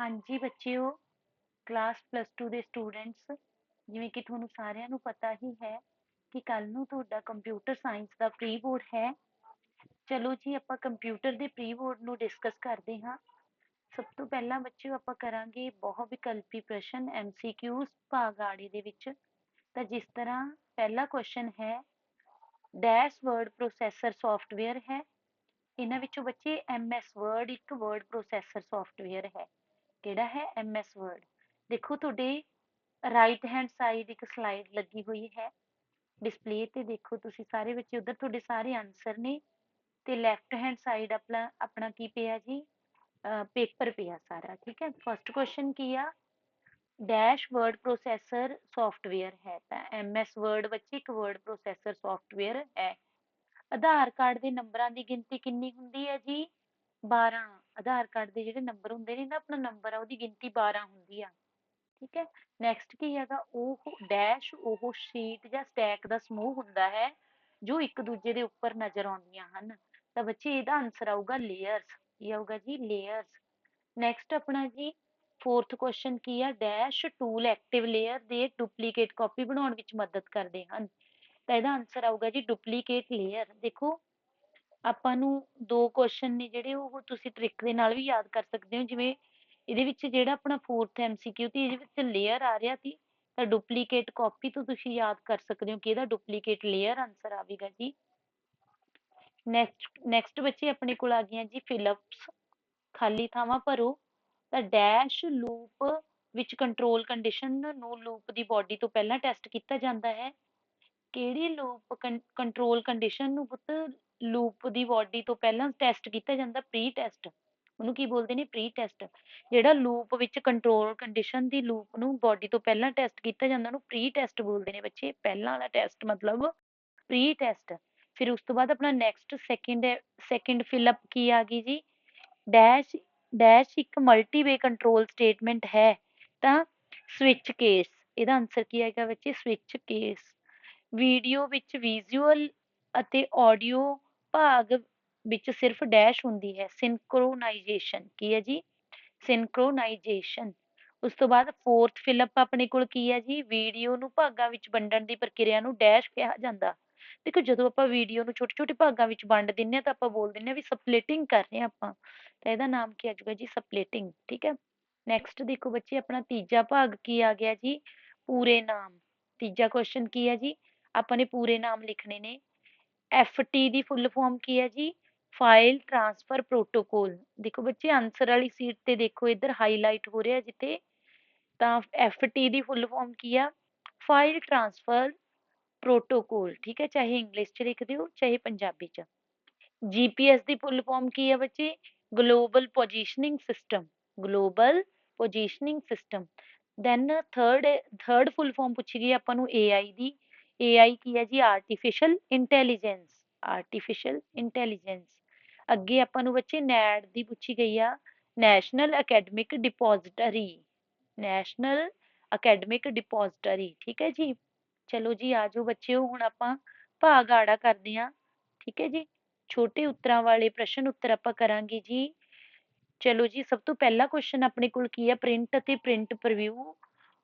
ਹਾਂਜੀ, ਬੱਚਿਓ class plus 2 ਦੇ ਸਟੂਡੈਂਟਸ ਜਿਵੇਂ ਕਿ ਤੁਹਾਨੂੰ ਸਾਰਿਆਂ ਨੂੰ ਪਤਾ ਹੀ ਹੈ ਕਿ ਕੱਲ ਨੂੰ ਤੁਹਾਡਾ ਕੰਪਿਊਟਰ ਸਾਇੰਸ ਦਾ ਪ੍ਰੀ ਬੋਰਡ ਹੈ। ਚਲੋ ਜੀ, ਆਪਾਂ ਕੰਪਿਊਟਰ ਦੇ ਪ੍ਰੀ ਬੋਰਡ ਨੂੰ ਡਿਸਕਸ ਕਰਦੇ ਹਾਂ। ਸਭ ਤੋਂ ਪਹਿਲਾਂ ਬੱਚਿਓ, ਆਪਾਂ ਕਰਾਂਗੇ ਬਹੁ ਵਿਕਲਪੀ ਪ੍ਰਸ਼ਨ ਐਮਸੀਕਿਊਜ਼ ਭਾਗ ਆੜੀ ਦੇ ਵਿੱਚ। ਤਾਂ ਜਿਸ ਤਰ੍ਹਾਂ ਪਹਿਲਾ ਕੁਐਸਚਨ ਹੈ ਡੈਸ਼ ਵਰਡ ਪ੍ਰੋਸੈਸਰ ਸੌਫਟਵੇਅਰ ਹੈ। ਇਹਨਾਂ ਵਿੱਚੋਂ ਬੱਚੇ ਐਮਐਸ ਵਰਡ ਇੱਕ ਵਰਡ ਪ੍ਰੋਸੈਸਰ ਸੌਫਟਵੇਅਰ ਹੈ। ਕਿਹੜਾ ਹੈ? ਐਮਐਸ ਵਰਡ ਦੇਖੋ, ਤੁਹਾਡੇ ਰਾਈਟ ਹੈਂਡ ਸਾਈਡ ਇੱਕ ਸਲਾਈਡ ਲੱਗੀ ਹੋਈ ਹੈ। ਡਿਸਪਲੇ ਤੇ ਦੇਖੋ ਤੁਸੀਂ ਸਾਰੇ ਬੱਚੇ ਉਧਰ ਤੁਹਾਡੇ ਸਾਰੇ ਆਨਸਰ ਨੇ ਤੇ ਲੈਫਟ ਹੈਂਡ ਸਾਈਡ ਆਪਣਾ ਆਪਣਾ ਕੀ ਪਿਆ ਜੀ? ਪੇਪਰ ਪਿਆ ਸਾਰਾ, ਠੀਕ ਹੈ? ਫਸਟ ਕੁਐਸਚਨ ਕੀ ਆ? ਡੈਸ਼ ਵਰਡ ਪ੍ਰੋਸੈਸਰ ਸੌਫਟਵੇਅਰ ਹੈ ਤਾਂ ਐਮ ਐਸ ਵਰਡ ਬੱਚੇ ਇੱਕ ਵਰਡ ਪ੍ਰੋਸੈਸਰ ਸੌਫਟਵੇਅਰ ਹੈ। ਆਧਾਰ ਕਾਰਡ ਦੇ ਨੰਬਰਾਂ ਦੀ ਗਿਣਤੀ ਕਿੰਨੀ ਹੁੰਦੀ ਹੈ ਜੀ? 12 ਆਧਾਰ ਕਾਰਡ ਦੇ ਜਿਹੜੇ ਨੰਬਰ ਹੁੰਦੇ ਨੇ ਨਾ, ਆਪਣਾ ਨੰਬਰ ਆ, ਉਹਦੀ ਗਿਣਤੀ 12 ਹੁੰਦੀ ਆ। ਠੀਕ ਹੈ? ਨੈਕਸਟ ਕੀ ਹੈਗਾ? ਉਹ ਡੈਸ਼ ਉਹ ਸ਼ੀਟ ਜਾਂ ਸਟੈਕ ਦਾ ਸਮੂਹ ਹੁੰਦਾ ਹੈ, ਜੋ ਇੱਕ ਦੂਜੇ ਦੇ ਉੱਪਰ ਨਜ਼ਰ ਆਉਂਦੀਆਂ ਹਨ। ਤਾਂ ਬੱਚੇ, ਇਹਦਾ ਆਨਸਰ ਆਊਗਾ ਲੇਅਰਸ ਕੀ ਆਊਗਾ ਜੀ? ਲੇਅਰਸ ਨੈਕਸਟ ਆਪਣਾ ਜੀ ਫੋਰਥ ਕੁਐਸਚਨ ਕੀ ਆ? ਡੈਸ਼ ਟੂਲ ਐਕਟਿਵ ਲੇਅਰ ਦੇ ਡੁਪਲੀਕੇਟ ਕਾਪੀ ਬਣਾਉਣ ਵਿੱਚ ਮਦਦ ਕਰਦੇ ਹਨ। ਤਾਂ ਇਹਦਾ ਆਨਸਰ ਆਊਗਾ ਜੀ ਡੁਪਲੀਕੇਟ ਲੇਅਰ ਦੇਖੋ ਆਪਾਂ ਨੂੰ ਦੋ ਕੁਐਸਚਨ ਨੇ ਜਿਹੜੇ ਉਹ ਤੁਸੀਂ ਟ੍ਰਿਕ ਦੇ ਨਾਲ ਵੀ ਯਾਦ ਕਰ ਸਕਦੇ ਹੋ, ਜਿਵੇਂ ਇਹਦੇ ਵਿੱਚ ਜਿਹੜਾ ਆਪਣਾ ਫੋਰਥ ਐਮਸੀਕਿਊ ਤੇ ਇਹਦੇ ਵਿੱਚ ਲੇਅਰ ਆ ਰਿਹਾ ਸੀ, ਤਾਂ ਡੁਪਲੀਕੇਟ ਕਾਪੀ ਤੋਂ ਤੁਸੀਂ ਯਾਦ ਕਰ ਸਕਦੇ ਹੋ ਕਿ ਇਹਦਾ ਡੁਪਲੀਕੇਟ ਲੇਅਰ ਆਨਸਰ ਆਵੇਗਾ ਜੀ। ਨੈਕਸਟ ਨੈਕਸਟ ਬੱਚੇ ਆਪਣੇ ਕੋਲ ਆ ਗਈਆਂ ਜੀ ਫਿਲਪਸ ਖਾਲੀ ਥਾਵਾਂ ਭਰੋ। ਤਾਂ ਡੈਸ਼ ਲੂਪ ਵਿੱਚ ਕੰਟਰੋਲ ਕੰਡੀਸ਼ਨ ਨੂੰ ਲੂਪ ਦੀ ਬਾਡੀ ਤੋਂ ਪਹਿਲਾਂ ਟੈਸਟ ਕੀਤਾ ਜਾਂਦਾ ਹੈ। ਕਿਹੜੀ ਲੂਪ ਕੰਟਰੋਲ ਕੰਡੀਸ਼ਨ ਨੂੰ ਪੁੱਤ ਲੂਪ ਦੀ ਬਾਡੀ ਤੋਂ ਪਹਿਲਾਂ ਟੈਸਟ ਕੀਤਾ ਜਾਂਦਾ ਪ੍ਰੀ ਟੈਸਟ ਉਹਨੂੰ ਕੀ ਬੋਲਦੇ ਨੇ? ਪ੍ਰੀ ਟੈਸਟ ਜਿਹੜਾ ਲੂਪ ਵਿੱਚ ਕੰਟਰੋਲ ਕੰਡੀਸ਼ਨ ਦੀ ਲੂਪ ਨੂੰ ਬਾਡੀ ਤੋਂ ਪਹਿਲਾਂ ਟੈਸਟ ਕੀਤਾ ਜਾਂਦਾ, ਉਹਨੂੰ ਪ੍ਰੀ ਟੈਸਟ ਬੋਲਦੇ ਨੇ ਬੱਚੇ। ਪਹਿਲਾਂ ਵਾਲਾ ਟੈਸਟ ਮਤਲਬ ਪ੍ਰੀ ਟੈਸਟ ਫਿਰ ਉਸ ਤੋਂ ਬਾਅਦ ਆਪਣਾ next second second fill up ਕੀ ਆ ਗਈ ਜੀ? ਡੈਸ਼ ਡੈਸ਼ ਇੱਕ ਮਲਟੀਵੇ ਕੰਟਰੋਲ ਸਟੇਟਮੈਂਟ ਹੈ। ਤਾਂ ਸਵਿਚ ਕੇਸ ਇਹਦਾ ਆਨਸਰ ਕੀ ਆਏਗਾ ਬੱਚੇ? ਸਵਿਚ ਕੇਸ ਵੀਡੀਓ ਵਿੱਚ ਵਿਜ਼ੂਅਲ ਅਤੇ ਆਡੀਓ ਭਾਗ ਵਿੱਚ ਸਿਰਫ ਡੈਸ਼ ਹੁੰਦੀ ਹੈ ਸਿੰਕਰੋਨਾਈਜੇਸ਼ਨ ਕੀ ਹੈ ਜੀ? ਸਿੰਕਰੋਨਾਈਜੇਸ਼ਨ ਉਸ ਤੋਂ ਬਾਅਦ ਫੋਰਥ ਫਿਲਅਪ ਆਪਣੇ ਕੋਲ ਕੀ ਹੈ ਜੀ? ਵੀਡੀਓ ਨੂੰ ਭਾਗਾਂ ਵਿੱਚ ਵੰਡਣ ਦੀ ਪ੍ਰਕਿਰਿਆ ਨੂੰ ਡੈਸ਼ ਕਿਹਾ ਜਾਂਦਾ। ਦੇਖੋ ਜਦੋਂ ਆਪਾਂ ਵੀਡੀਓ ਨੂੰ ਛੋਟੇ ਛੋਟੇ ਭਾਗਾਂ ਵਿੱਚ ਵੰਡ ਦਿੰਨੇ ਆ ਤਾਂ ਆਪਾਂ ਬੋਲ ਦਿੰਨੇ ਆ ਵੀ ਸਪਲਿਟਿੰਗ ਕਰ ਰਹੇ ਆ ਆਪਾਂ। ਤਾਂ ਇਹਦਾ ਨਾਮ ਕੀ ਆ ਜਾਊਗਾ ਜੀ? ਸਪਲਿਟਿੰਗ ਠੀਕ ਹੈ? ਨੈਕਸਟ ਦੇਖੋ ਬੱਚੇ, ਆਪਣਾ ਤੀਜਾ ਭਾਗ ਕੀ ਆ ਗਿਆ ਜੀ? ਪੂਰੇ ਨਾਮ, ਤੀਜਾ ਕੁਐਸਚਨ ਕੀ ਹੈ ਜੀ? ਆਪਾਂ ਨੇ ਪੂਰੇ ਨਾਮ ਲਿਖਣੇ ਨੇ। ਐਫ ਦੀ ਫੁੱਲ ਫਾਰਮ ਕੀ ਹੈ ਜੀ? ਫਾਈਲ ਟ੍ਰਾਂਸਫਰ ਪ੍ਰੋਟੋਕੋਲ ਦੇਖੋ ਬੱਚੇ ਆਨਸਰ ਵਾਲੀ ਸੀਟ ਤੇ ਦੇਖੋ, ਇੱਧਰ ਹਾਈਲਾਈਟ ਹੋ ਰਿਹਾ ਜਿੱਥੇ। ਤਾਂ ਐਫ ਦੀ ਫੁੱਲ ਫਾਰਮ ਕੀ ਆ? ਫਾਈਲ ਟ੍ਰਾਂਸਫਰ ਪ੍ਰੋਟੋਕੋਲ ਠੀਕ ਹੈ, ਚਾਹੇ ਇੰਗਲਿਸ਼ ਚ ਲਿਖ ਦਿਓ, ਚਾਹੇ ਪੰਜਾਬੀ ਚ। ਜੀਪੀਐਸ ਦੀ ਫੁੱਲ ਫਾਰਮ ਕੀ ਹੈ ਬੱਚੇ? Global positioning system global positioning system then third third full form ਪੁੱਛੀ ਗਈ ਆਪਾਂ ਨੂੰ ਏਆਈ ਦੀ। ਏਆਈ ਕੀ ਹੈ ਜੀ? ਆਰਟੀਫੀਸ਼ੀਅਲ ਇੰਟੈਲੀਜੈਂਸ ਆਰਟੀਫੀਸ਼ੀਅਲ ਇੰਟੈਲੀਜੈਂਸ ਅੱਗੇ ਆਪਾਂ ਨੂੰ ਬੱਚੇ ਨੈਡ ਦੀ ਪੁੱਛੀ ਗਈ ਆ national academic depository national academic depository ਠੀਕ ਹੈ ਜੀ? ਚਲੋ ਜੀ ਆਜੋ ਬੱਚਿਓ, ਹੁਣ ਆਪਾਂ ਭਾਗ ਆੜਾ ਕਰਦੇ ਹਾਂ, ਠੀਕ ਹੈ ਜੀ? ਛੋਟੇ ਉੱਤਰਾਂ ਵਾਲੇ ਪ੍ਰਸ਼ਨ ਉੱਤਰ ਆਪਾਂ ਕਰਾਂਗੇ ਜੀ। ਚਲੋ ਜੀ, ਸਭ ਤੋਂ ਪਹਿਲਾ ਕੁਐਸਚਨ ਆਪਣੇ ਕੋਲ ਕੀ ਹੈ? ਪ੍ਰਿੰਟ ਅਤੇ ਪ੍ਰਿੰਟ ਪ੍ਰੀਵਿਊ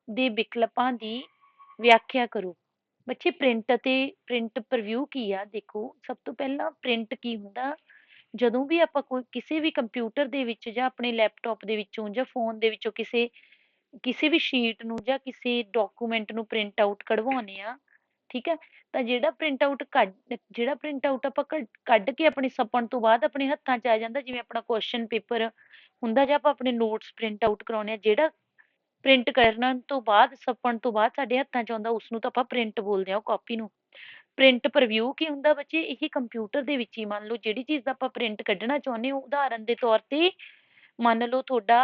ਦੇ ਵਿਕਲਪਾਂ ਦੀ ਵਿਆਖਿਆ ਕਰੋ। ਬੱਚੇ ਪ੍ਰਿੰਟ ਅਤੇ ਪ੍ਰਿੰਟ ਪ੍ਰੀਵਿਊ ਕੀ ਆ? ਦੇਖੋ, ਸਭ ਤੋਂ ਪਹਿਲਾਂ ਪ੍ਰਿੰਟ ਕੀ ਹੁੰਦਾ? ਜਦੋਂ ਵੀ ਆਪਾਂ ਕੋਈ ਕਿਸੇ ਵੀ ਕੰਪਿਊਟਰ ਦੇ ਵਿੱਚ ਜਾਂ ਆਪਣੇ ਲੈਪਟਾਪ ਦੇ ਵਿੱਚੋਂ ਜਾਂ ਫੋਨ ਦੇ ਵਿੱਚੋਂ ਕਿਸੇ ਕਿਸੇ ਵੀ ਸ਼ੀਟ ਨੂੰ ਜਾਂ ਕਿਸੇ ਡਾਕੂਮੈਂਟ ਨੂੰ ਪ੍ਰਿੰਟ ਆਊਟ ਕਢਵਾਉਂਦੇ ਆ ਠੀਕ ਹੈ? ਤਾਂ ਜਿਹੜਾ ਪ੍ਰਿੰਟ ਆਊਟ ਕੱਢ, ਜਿਹੜਾ ਪ੍ਰਿੰਟ ਆਊਟ ਆਪਾਂ ਕੱਢ ਕੇ ਆਪਣੇ ਸੱਪਣ ਤੋਂ ਬਾਅਦ ਆਪਣੇ ਹੱਥਾਂ 'ਚ ਆ ਜਾਂਦਾ, ਜਿਵੇਂ ਆਪਣਾ ਕੁਐਸਚਨ ਪੇਪਰ ਹੁੰਦਾ ਜਾਂ ਆਪਾਂ ਆਪਣੇ ਨੋਟਸ ਪ੍ਰਿੰਟ ਆਊਟ ਕਰਾਉਂਦੇ ਆ ਜਿਹੜਾ ਪ੍ਰਿੰਟ ਕਰਨ ਤੋਂ ਬਾਅਦ, ਸੱਪਣ ਤੋਂ ਬਾਅਦ ਸਾਡੇ ਹੱਥਾਂ 'ਚ ਆਉਂਦਾ ਉਸ ਨੂੰ ਤਾਂ ਆਪਾਂ ਪ੍ਰਿੰਟ ਬੋਲਦੇ ਹਾਂ ਉਹ ਕਾਪੀ ਨੂੰ। ਪ੍ਰਿੰਟ ਪ੍ਰੀਵਿਊ ਕੀ ਹੁੰਦਾ ਬੱਚੇ? ਇਹ ਕੰਪਿਊਟਰ ਦੇ ਵਿੱਚ ਹੀ ਮੰਨ ਲਓ, ਜਿਹੜੀ ਚੀਜ਼ ਦਾ ਆਪਾਂ ਪ੍ਰਿੰਟ ਕੱਢਣਾ ਚਾਹੁੰਦੇ ਹੋ, ਉਦਾਹਰਨ ਦੇ ਤੌਰ ਤੇ ਮੰਨ ਲਓ ਤੁਹਾਡਾ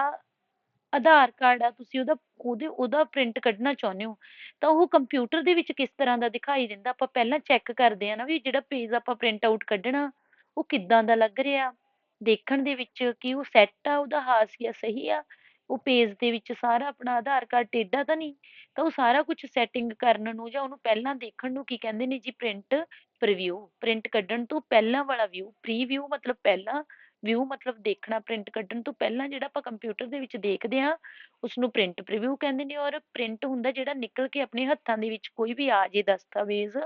ਆਧਾਰ ਕਾਰਡ ਆ, ਤੁਸੀਂ ਉਹਦਾ, ਉਹਦੇ, ਉਹਦਾ ਪ੍ਰਿੰਟ ਕੱਢਣਾ ਚਾਹੁੰਦੇ ਹੋ, ਤਾਂ ਉਹ ਕੰਪਿਊਟਰ ਦੇ ਵਿੱਚ ਕਿਸ ਤਰ੍ਹਾਂ ਦਾ ਦਿਖਾਈ ਦਿੰਦਾ? ਆਪਾਂ ਪਹਿਲਾਂ ਚੈੱਕ ਕਰਦੇ ਆ ਨਾ ਵੀ ਜਿਹੜਾ ਪੇਜ ਆਪਾਂ ਪ੍ਰਿੰਟ ਆਊਟ ਕੱਢਣਾ, ਉਹ ਕਿੱਦਾਂ ਦਾ ਲੱਗ ਰਿਹਾ? ਦੇਖਣ ਦੇ ਵਿੱਚ ਕੀ ਉਹ ਸੈੱਟ ਆ, ਉਹਦਾ ਹਾਸੀਆ ਸਹੀ ਆ? ਉਹ ਪੇਜ ਦੇ ਵਿੱਚ ਸਾਰਾ ਆਪਣਾ ਆਧਾਰ ਕਾਰਡ ਟੇਢਾ ਤਾਂ ਨਹੀਂ, ਤਾਂ ਉਹ ਸਾਰਾ ਕੁਝ ਸੈਟਿੰਗ ਕਰਨ ਨੂੰ ਜਾਂ ਉਹਨੂੰ ਪਹਿਲਾਂ ਦੇਖਣ ਨੂੰ ਕੀ ਕਹਿੰਦੇ ਨੇ ਜੀ ਪ੍ਰਿੰਟ ਪ੍ਰੀਵਿਊ ਪ੍ਰਿੰਟ ਕੱਢਣ ਤੋਂ ਪਹਿਲਾਂ ਵਾਲਾ ਵਿਊ ਪ੍ਰੀਵਿਊ ਮਤਲਬ ਪਹਿਲਾਂ ਵਿਊ ਮਤਲਬ ਦੇਖਣਾ ਪ੍ਰਿੰਟ ਕੱਢਣ ਤੋਂ ਪਹਿਲਾਂ ਜਿਹੜਾ ਆਪਾਂ ਕੰਪਿਊਟਰ ਦੇ ਵਿੱਚ ਦੇਖਦੇ ਹਾਂ, ਉਸਨੂੰ ਪ੍ਰਿੰਟ ਪ੍ਰੀਵਿਊ ਕਹਿੰਦੇ ਨੇ ਔਰ ਪ੍ਰਿੰਟ ਹੁੰਦਾ ਜਿਹੜਾ ਨਿਕਲ ਕੇ ਆਪਣੇ ਹੱਥਾਂ ਦੇ ਵਿੱਚ ਕੋਈ ਵੀ ਆ ਜੇ ਦਸਤਾਵੇਜ਼